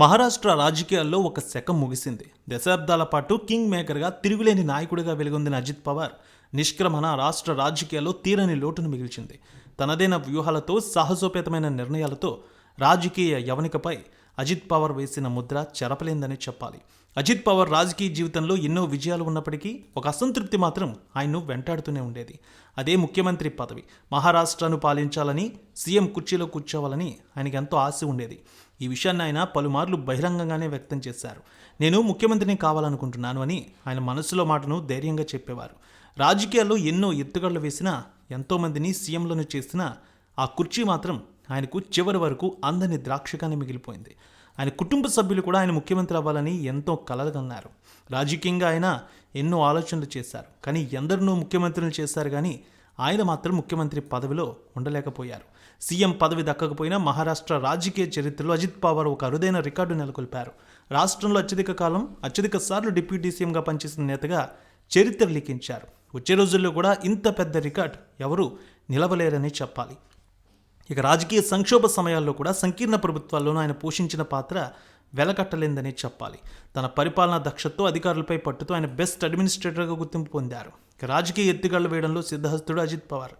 మహారాష్ట్ర రాజకీయాల్లో ఒక శకం ముగిసింది. దశాబ్దాల పాటు కింగ్ మేకర్గా తిరుగులేని నాయకుడిగా వెలుగొందిన అజిత్ పవార్ నిష్క్రమణ రాష్ట్ర రాజకీయాల్లో తీరని లోటును మిగిల్చింది. తనదైన వ్యూహాలతో సాహసోపేతమైన నిర్ణయాలతో రాజకీయ యవనికపై అజిత్ పవార్ వేసిన ముద్ర చెరపలేందని చెప్పాలి. అజిత్ పవర్ రాజకీయ జీవితంలో ఎన్నో విజయాలు ఉన్నప్పటికీ ఒక అసంతృప్తి మాత్రం ఆయన్ను వెంటాడుతూనే ఉండేది. అదే ముఖ్యమంత్రి పదవి. మహారాష్ట్రను పాలించాలని సీఎం కుర్చీలో కూర్చోవాలని ఆయనకి ఎంతో ఆశ ఉండేది. ఈ విషయాన్ని ఆయన పలుమార్లు బహిరంగంగానే వ్యక్తం చేశారు. నేను ముఖ్యమంత్రిని కావాలనుకుంటున్నాను అని ఆయన మనసులో మాటను ధైర్యంగా చెప్పేవారు. రాజకీయాల్లో ఎన్నో ఎత్తుగడలు వేసినా ఎంతోమందిని సీఎంలను చేసినా ఆ కుర్చీ మాత్రం ఆయనకు చివరి వరకు అందని ద్రాక్షగానే మిగిలిపోయింది. ఆయన కుటుంబ సభ్యులు కూడా ఆయన ముఖ్యమంత్రి అవ్వాలని ఎంతో కలలుగన్నారు రాజకీయంగా ఆయన ఎన్నో ఆలోచనలు చేశారు. కానీ ఎందరినో ముఖ్యమంత్రులు చేశారు కానీ ఆయన మాత్రం ముఖ్యమంత్రి పదవిలో ఉండలేకపోయారు. సీఎం పదవి దక్కకపోయినా మహారాష్ట్ర రాజకీయ చరిత్రలో అజిత్ పవార్ ఒక అరుదైన రికార్డు నెలకొల్పారు. రాష్ట్రంలో అత్యధిక కాలం అత్యధిక సార్లు డిప్యూటీ సీఎంగా పనిచేసిన నేతగా చరిత్ర లిఖించారు. వచ్చే రోజుల్లో కూడా ఇంత పెద్ద రికార్డ్ ఎవరు నిలవలేరని చెప్పాలి. ఇక రాజకీయ సంక్షోభ సమయాల్లో కూడా సంకీర్ణ ప్రభుత్వాల్లోనూ ఆయన పోషించిన పాత్ర వెలకట్టలేదనే చెప్పాలి. తన పరిపాలనా దక్షతతో అధికారులపై పట్టుతో ఆయన బెస్ట్ అడ్మినిస్ట్రేటర్గా గుర్తింపు పొందారు. ఇక రాజకీయ ఎత్తుగళ్ళు వేయడంలో సిద్ధహస్తుడు అజిత్ పవార్.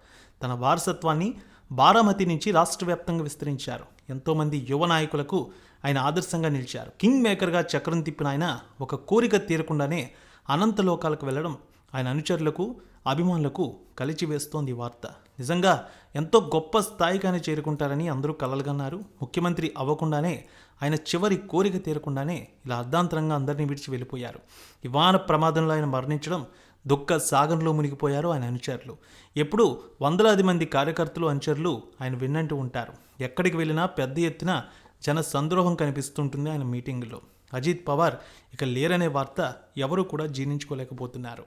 తన వారసత్వాన్ని బారామతి నుంచి రాష్ట్ర వ్యాప్తంగా విస్తరించారు. ఎంతోమంది యువ నాయకులకు ఆయన ఆదర్శంగా నిలిచారు. కింగ్ మేకర్గా చక్రం తిప్పిన ఆయన ఒక కోరిక తీరకుండానే అనంత లోకాలకు వెళ్ళడం ఆయన అనుచరులకు అభిమానులకు కలిచి వేస్తోంది వార్త. నిజంగా ఎంతో గొప్ప స్థాయికి చేరుకుంటారని అందరూ కలలుగన్నారు. ముఖ్యమంత్రి అవ్వకుండానే ఆయన చివరి కోరిక తీరకుండానే ఇలా అర్ధాంతరంగా అందరినీ విడిచి వెళ్ళిపోయారు. విమాన ప్రమాదంలో ఆయన మరణించడం దుఃఖ సాగరంలో మునిగిపోయారు ఆయన అనుచరులు. ఎప్పుడు వందలాది మంది కార్యకర్తలు అనుచరులు ఆయన విన్నంటూ ఉంటారు. ఎక్కడికి వెళ్ళినా పెద్ద ఎత్తున జన సంద్రోహం కనిపిస్తుంటుంది ఆయన మీటింగులో. అజిత్ పవార్ ఇక లేరనే వార్త ఎవరూ కూడా జీర్ణించుకోలేకపోతున్నారు.